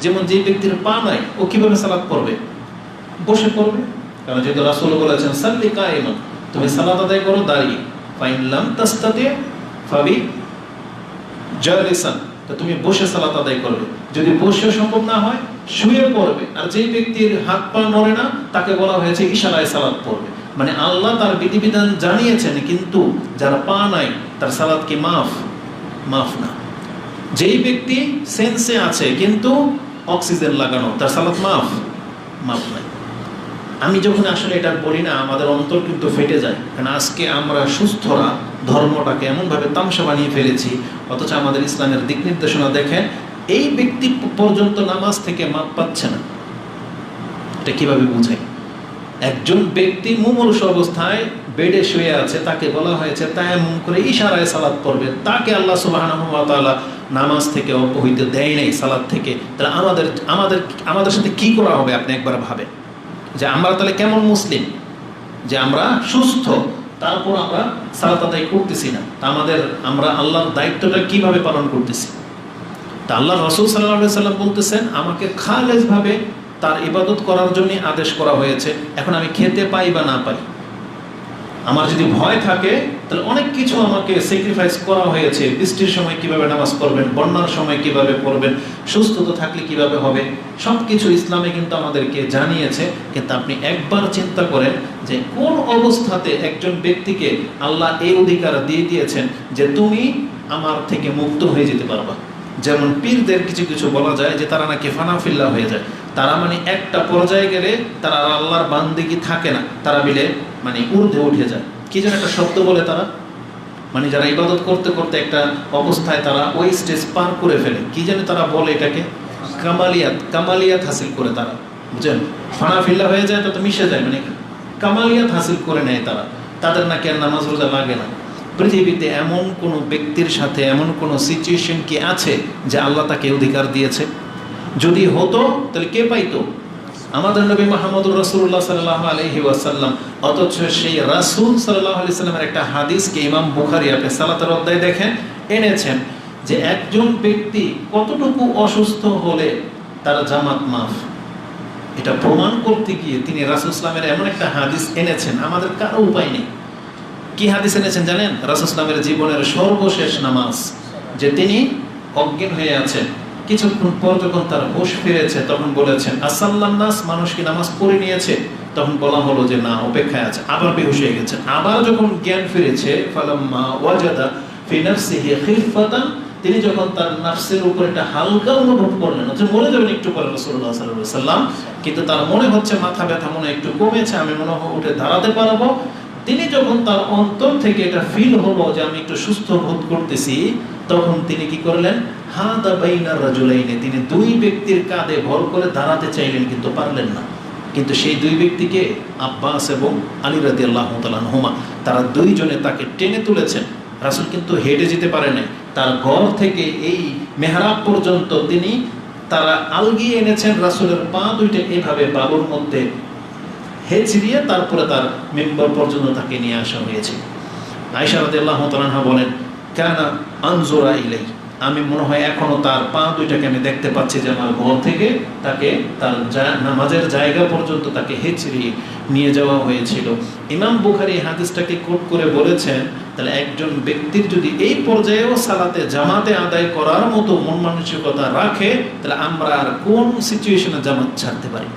যেমন যে ব্যক্তির পা নাই, ও কীভাবে সালাত পড়বে? বসে পড়বে। কারণ যেহেতু রাসূল বলেছেন, সাল্লি কায়িমান, তুমি সালাত আদায় করো দাঁড়িয়ে। ফাইনলাম তাস্তাতে, ফাবি জালিসান, তো তুমি বসে সালাত আদায় করবে। যদি বসে সম্ভব না হয়, শুয়ে পড়বে। আর যেই ব্যক্তির হাত পা নড়ে না, তাকে বলা হয়েছে ইশারায় সালাত পড়বে। মানে আল্লাহ তার বিধিবিধান জানিয়েছেন, কিন্তু যারা পা নাই, তার সালাত কি মাফ? মাফ না। যেই ব্যক্তি সেন্সে আছে, কিন্তু অক্সিজেন লাগানো, তার সালাত মাফ মাফ নাই। আমি যখন আসলে এটা বলি না, আমাদের অন্তর কিন্তু ফেটে যায়। কারণ আজকে আমরা সুস্থরা, ধর্মটাকে এমনভাবে তামসা বানিয়ে ফেলেছি, অথচ আমাদের ইসলামের দিক নির্দেশনা দেখেন, এই ব্যক্তি পর্যন্ত নামাজ থেকে মাপ পাচ্ছে না। এটা কীভাবে বুঝাই? একজন ব্যক্তি মুমূর্ষ অবস্থায় বেডে শুয়ে আছে, তাকে বলা হয়েছে তায়াম্মুম করে ইশারায় সালাত পড়বে। তাকে আল্লাহ সুবহানাহু ওয়া তাআলা নামাজ থেকে অপহিত দেয় নাই সালাত থেকে। তাহলে আমাদের আমাদের আমাদের সাথে কি করা হবে আপনি একবার ভাবেন? যে আমরা তাহলে কেমন মুসলিম? যে আমরা সুস্থ, তারপর আমরা সালাত আদায় করতেছি না। তা আমাদের, আমরা আল্লাহর দায়িত্বটা কীভাবে পালন করতেছি? তা আল্লাহ রসুল সাল্লাহ সাল্লাম বলতেছেন, আমাকে খালেজভাবে তার ইবাদত করার জন্য আদেশ করা হয়েছে। এখন আমি খেতে পাই বা না পাই? আমার যদি ভয় থাকে, তাহলে অনেক কিছু আমাকে স্যাক্রিফাইস করা হয়েছে। বৃষ্টির সময় কীভাবে নামাজ পড়বেন, বন্যার সময় কীভাবে পড়বেন, সুস্থতা থাকলে কীভাবে হবে সব কিছু ইসলামে কিন্তু আমাদেরকে জানিয়েছে। কিন্তু আপনি একবার চিন্তা করেন যে কোন অবস্থাতে একজন ব্যক্তিকে আল্লাহ এই অধিকার দিয়ে দিয়েছেন যে তুমি আমার থেকে মুক্ত হয়ে যেতে পারবা? যেমন পীরদের কিছু কিছু বলা যায় যে তারা নাকি ফানাফিল্লা হয়ে যায়। তারা মানে একটা পর্যায়ে গেলে তারা আল্লাহর বান্দিগি থাকে না, তারা মিলে মানে ঊর্ধ্বে উঠে যায়। কি যেন একটা শব্দ বলে তারা? মানে যারা ইবাদত করতে করতে একটা অবস্থায় তারা ওই স্টেজ পার করে ফেলে। কি যেন তারা বলে এটাকে? কামালিয়াত কামালিয়াত হাসিল করে তারা। বুঝছেন ফানাফিল্লা হয়ে যায় তো মিশে যায়। মানে কামালিয়াত হাসিল করে নেয় তারা। তাদের নাকি আর নামাজ রোজা লাগে না। পৃথিবীতে এমন কোনো ব্যক্তির সাথে এমন কোনো সিচুয়েশন কি আছে যে আল্লাহ তাকে অধিকার দিয়েছে? যদি হতো, তাহলে কে পাইতো? আমাদের নবী মাহমুদুর রসুল্লাহ সাল্লাহ আলহি ওয়াসাল্লাম। অথচ সেই রাসুল সাল্লাহ আলি সাল্লামের একটা হাদিসকে ইমাম বুখারি আপনি সালাতের অধ্যায় দেখেন, এনেছেন যে একজন ব্যক্তি কতটুকু অসুস্থ হলে তার জামাত মাফ। এটা প্রমাণ করতে গিয়ে তিনি রাসুল ইসলামের এমন একটা হাদিস এনেছেন, আমাদের কারও উপায় নেই। কি হাদিস এনেছেন জানেন? রাসুল ইসলামের জীবনের সর্বশেষ নামাজ, যে তিনি অজ্ঞান হয়ে আছেন। কিছুক্ষণ পর যখন তার হুশ ফিরেছে, তখন বলেছেন, আসাল্লাম নাস, মানুষ কি নামাজ পড়ে নিয়েছে? তখন বলা হলো যে, না, অপেক্ষায় আছে, আবার বেহুশ হয়ে গেছে। আবার যখন জ্ঞান ফিরেছে, ফালাম্মা ওয়াজাদা ফি নাফসিহি খিফাতান তিনি যখন তার নাফসের উপর একটা হালকা অনুভব করলেন হচ্ছে মরে যাবেন একটু পরে আলাইহি সাল্লাম কিন্তু তার মনে হচ্ছে মাথা ব্যথা মনে একটু কমেছে, আমি মনে হয় উঠে দাঁড়াতে পারব। তিনি যখন তার অন্তর থেকে এটা ফিল হলো যে, আমি একটু সুস্থ বোধ করতেছি, তখন তিনি কি করলেন? হাদা বাইনার রাজুলাইনে, তিনি দুই ব্যক্তির কাঁধে ভর করে দাঁড়াতে চাইলেন, কিন্তু পারলেন না। কিন্তু সেই দুই ব্যক্তিকে আব্বাস এবং আলী রাদি আল্লাহ হুমা তারা দুইজনে তাকে টেনে তুলেছেন। রাসুল কিন্তু হেঁটে যেতে পারে নাই। তার ঘর থেকে এই মেহরাব পর্যন্ত তিনি তারা আলগিয়ে এনেছেন। রাসুলের পা দুইটা এভাবে বাবুর মধ্যে হেঁচড়িয়ে তারপরে তার মেম্বার পর্যন্ত তাকে নিয়ে আসা হয়েছে। আয়সা রাদি আল্লাহ বলেন, কেন আনজোরা ইলাই আমি মনে হয় এখনও তার পা দুইটাকে আমি দেখতে পাচ্ছি যে আমার ঘর থেকে তাকে তার নামাজের জায়গা পর্যন্ত তাকে হেঁচড়িয়ে নিয়ে যাওয়া হয়েছিল। ইমাম বুখারি হাদিসটাকে কোট করে বলেছেন, তাহলে একজন ব্যক্তির যদি এই পর্যায়েও সালাতে, জামাতে আদায় করার মতো মন মানসিকতা রাখে, তাহলে আমরা আর কোন সিচুয়েশনে জামাত ছাড়তে পারি?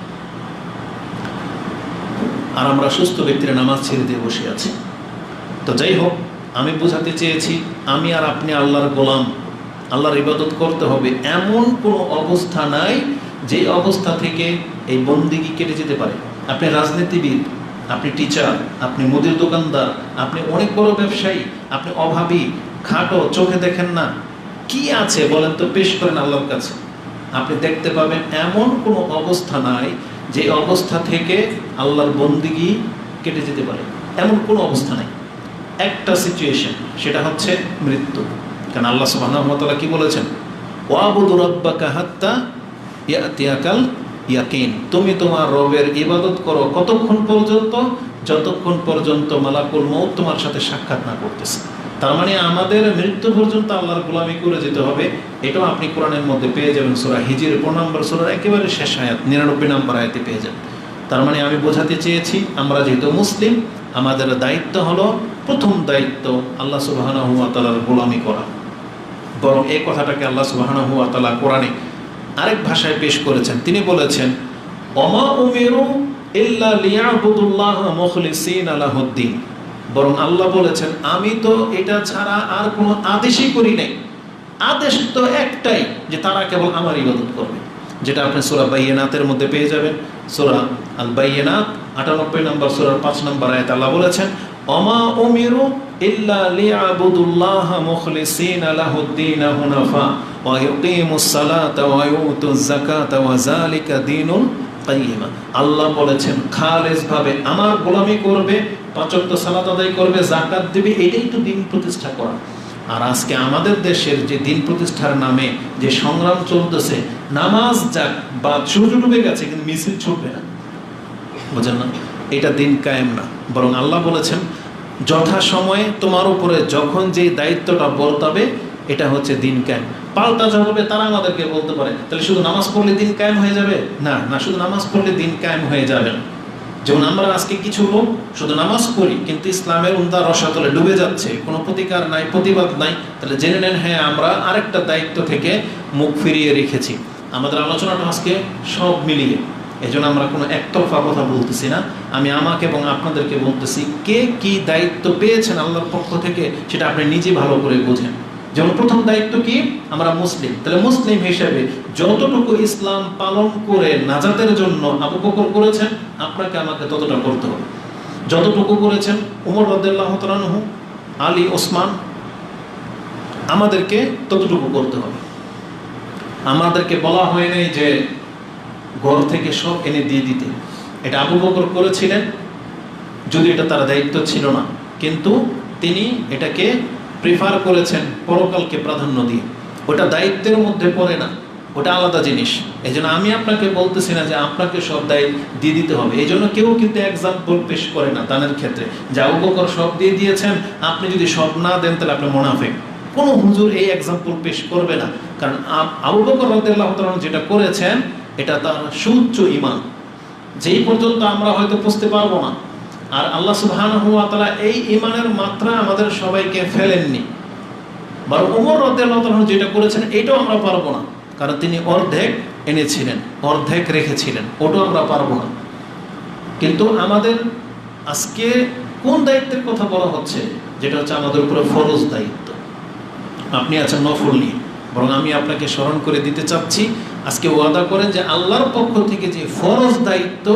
আর আমরা সুস্থ ব্যক্তিরা নামাজ ছেড়ে দিয়ে বসে আছি। তো যাই হোক, আমি বোঝাতে চেয়েছি, আমি আর আপনি আল্লাহর গোলাম আল্লাহর ইবাদত করতে হবে এমন কোনো অবস্থা নাই যে অবস্থা থেকে এই বন্দিগি কেটে যেতে পারে। আপনি রাজনীতিবিদ, আপনি টিচার আপনি মুদির দোকানদার, আপনি অনেক বড় ব্যবসায়ী, আপনি অভাবী, খাটো, চোখে দেখেন না। কি আছে বলেন তো পেশ করেন আল্লাহর কাছে। আপনি দেখতে পাবেন এমন কোনো অবস্থা নাই যে অবস্থা থেকে আল্লাহর বন্দিগি কেটে যেতে পারে। এমন কোনো অবস্থা নাই। একটা সিচুয়েশন সেটা হচ্ছে মৃত্যু। কারণ আল্লাহ সুবাহ কি বলেছেন? ওয়াবুদু রব্বাকা হাত্তা ইয়াতিয়াকাল ইয়াকিন। তুমি তোমার রবের ইবাদত করো কতক্ষণ পর্যন্ত? যতক্ষণ পর্যন্ত মালাকুল মৌত তোমার সাথে সাক্ষাৎ না করতেছে। তার মানে আমাদের মৃত্যু পর্যন্ত আল্লাহর গোলামি করে যেতে হবে। এটাও আপনি কোরআনের মধ্যে পেয়ে যাবেন সুরা হিজির, পনেরো নম্বর সুরার একেবারে শেষ আয়াত, নিরানব্বই নম্বর আয়াতে পেয়ে যাবেন। তার মানে আমি বোঝাতে চেয়েছি, আমরা যেহেতু মুসলিম, আমাদের দায়িত্ব হলো প্রথম দায়িত্ব আল্লাহ তালার গোলামি করা। বরং এই কথাটাকে আল্লাহ সুবাহানা তালা কোরআনে আরেক ভাষায় পেশ করেছেন। তিনি বলেছেন অমা উমেরু বরং আল্লাহ বলেছেন, আমি তো এটা ছাড়া আর কোনো আদেশই করি নাই। আদেশ তো একটাই যে তারা কেবল আমার ইবাদত করবে। যেটা আপনি সোরা বাইয়েনাতের মধ্যে পেয়ে যাবেন। সোরা আল বাইয়েনাত আটানব্বই নম্বর, সুরার পাঁচ নম্বর আয়াত আল্লাহ বলেছেন অমা উমিরু আল্লাহ বলেছেন খালেস ভাবে আমার গোলামি করবে, পাঁচক্ত সালাত আদায় করবে জাকাত দেবে, এটাই তো দিন প্রতিষ্ঠা করা। আর আজকে আমাদের দেশের যে দিন প্রতিষ্ঠার নামে যে সংগ্রাম চলতেছে, নামাজ যাক বা সূর্য ডুবে গেছে, কিন্তু মিছিল ছুটবে না। বুঝেন না? এটা দিন কায়েম না। বরং আল্লাহ বলেছেন যথা সময়ে তোমার উপরে যখন যে দায়িত্বটা বর্তাবে এটা হচ্ছে দিন কায়েম। পাল্টা হবে তারা আমাদেরকে বলতে পারে, তাহলে শুধু নামাজ পড়লে দিন কায়েম হয়ে যাবে? না না, শুধু নামাজ পড়লে দিন কায়েম হয়ে যাবে না। যেমন আমরা আজকে কিছু লোক শুধু নামাজ পড়ি, কিন্তু ইসলামের উন্দা রসাতলে ডুবে যাচ্ছে, কোনো প্রতিকার নাই, প্রতিবাদ নাই, তাহলে জেনে নেন হ্যাঁ আমরা আরেকটা দায়িত্ব থেকে মুখ ফিরিয়ে রেখেছি। আমাদের আলোচনাটা আজকে সব মিলিয়ে। এই জন্য আমরা কোনো একতরফা কথা বলতেছি না। আমি আমাকে এবং আপনাদেরকে বলতেছি, কে কি দায়িত্ব পেয়েছেন আল্লাহর পক্ষ থেকে সেটা আপনি নিজে ভালো করে বোঝেন। যেমন প্রথম দায়িত্ব কি? আমরা মুসলিম। তাহলে মুসলিম হিসেবে যতটুকু ইসলাম পালন করে নাজাতের জন্য আবু করেছেন, আপনাকে আমাকে ততটা করতে হবে। যতটুকু করেছেন উমর রদাল্লাহ তালানহু আলী, ওসমান, আমাদেরকে ততটুকু করতে হবে। আমাদেরকে বলা হয় নাই যে ঘর থেকে সব এনে দিয়ে দিতে। এটা আবু বকর করেছিলেন, যদি এটা তার দায়িত্ব ছিল না। কিন্তু তিনি এটাকে প্রিফার করেছেন পরকালকে প্রাধান্য দিয়ে। ওটা দায়িত্বের মধ্যে পড়ে না, ওটা আলাদা জিনিস। এই আমি আপনাকে বলতেছি না যে আপনাকে সব দায়িত্ব দিয়ে দিতে হবে। এই জন্য কেউ কিন্তু এক্সাম্পল পেশ করে না দানের ক্ষেত্রে। যে আবু বকর সব দিয়ে দিয়েছেন, আপনি যদি সব না দেন, তাহলে আপনি মোনাফেক। কোনো হুজুর এই এক্সাম্পল পেশ করবে না। কারণ আবু বকর রদাল্লাহ যেটা করেছেন এটা তার সুউচ্চ ইমান যেই পর্যন্ত আমরা হয়তো বুঝতে পারব না, আর আল্লাহ সুবহান হুয়া তালা এই ইমানের মাত্রা আমাদের সবাইকে ফেলেননি। বরং উমর রদাল্লাহ যেটা করেছেন, এটাও আমরা পারব না। কারণ তিনি অর্ধেক এনেছিলেন, অর্ধেক রেখেছিলেন, ওটাও আমরা পারব না। কিন্তু আমাদের আজকে কোন দায়িত্বের কথা বলা হচ্ছে, যেটা হচ্ছে আমাদের উপরে ফরজ দায়িত্ব। আপনি আছেন নফল নিয়ে। বরং আমি আপনাকে স্মরণ করে দিতে চাচ্ছি আজকে ওয়াদা করেন যে আল্লাহর পক্ষ থেকে যে ফরজ দায়িত্ব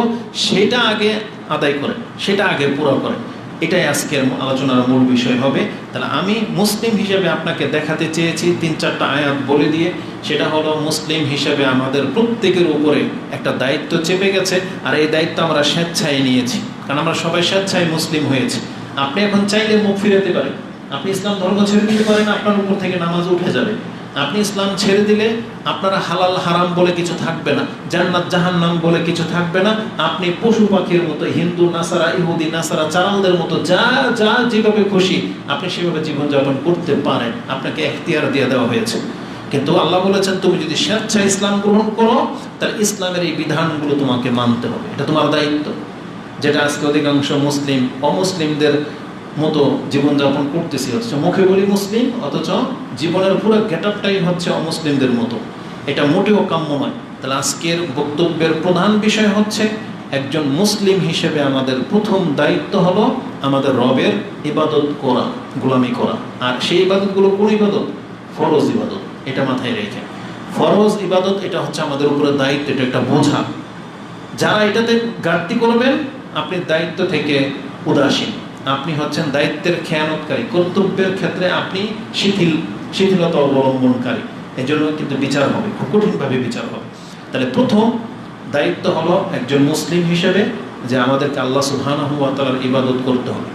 সেটা আগে আদায় করেন, সেটা আগে পুরো করেন। এটাই আজকের আলোচনার মূল বিষয় হবে। তাহলে আমি মুসলিম হিসেবে আপনাকে দেখাতে চেয়েছি তিন চারটা আয়াত বলে দিয়ে। সেটা হলো মুসলিম হিসেবে আমাদের প্রত্যেকের উপরে একটা দায়িত্ব চেপে গেছে আর এই দায়িত্ব আমরা স্বেচ্ছায় নিয়েছি। কারণ আমরা সবাই স্বেচ্ছায় মুসলিম হয়েছি। আপনি এখন চাইলে মুখ ফিরাতে পারেন। আপনি ইসলাম ধর্ম ছেড়ে দিতে পারেন, আপনার উপর থেকে নামাজ উঠে যাবে। আপনি ইসলাম ছেড়ে দিলে আপনারা হালাল হারাম বলে কিছু থাকবে না, জান্নাত জাহান্নাম বলে কিছু থাকবে না, আপনি পশু পাখির মতো, হিন্দু, নাসারা, ইহুদি, নাসারা, চারালদের মতো, যা যা যেভাবে খুশি, আপনি সেভাবে জীবনযাপন করতে পারেন। আপনাকে এখতিয়ার দিয়ে দেওয়া হয়েছে। কিন্তু আল্লাহ বলেছেন, তুমি যদি স্বেচ্ছা ইসলাম গ্রহণ করো, তাহলে ইসলামের এই বিধানগুলো তোমাকে মানতে হবে। এটা তোমার দায়িত্ব। যেটা আজকে অধিকাংশ মুসলিম, অমুসলিমদের মতো জীবনযাপন করতেছি। হচ্ছে মুখে বলি মুসলিম, অথচ জীবনের পুরো গেট আপটাই হচ্ছে অমুসলিমদের মতো। এটা মোটেও কাম্য নয়। তাহলে আজকের বক্তব্যের প্রধান বিষয় হচ্ছে, একজন মুসলিম হিসেবে আমাদের প্রথম দায়িত্ব হলো আমাদের রবের ইবাদত করা, গোলামি করা। আর সেই ইবাদতগুলো কোন ইবাদত? ফরজ ইবাদত। এটা মাথায় রেখে। ফরজ ইবাদত এটা হচ্ছে আমাদের উপরে দায়িত্ব, এটা একটা বোঝা। যারা এটাতে ঘাটতি করবেন, আপনি দায়িত্ব থেকে উদাসীন। আপনি হচ্ছেন দায়িত্বের খেয়ানতকারী, কর্তব্যের ক্ষেত্রে আপনি শিথিল, শিথিলতা অবলম্বনকারী। এই জন্য কিন্তু বিচার হবে, খুব কঠিনভাবে বিচার হবে। তাহলে প্রথম দায়িত্ব হলো একজন মুসলিম হিসেবে যে আমাদেরকে আল্লাহ সুহান ইবাদত করতে হবে।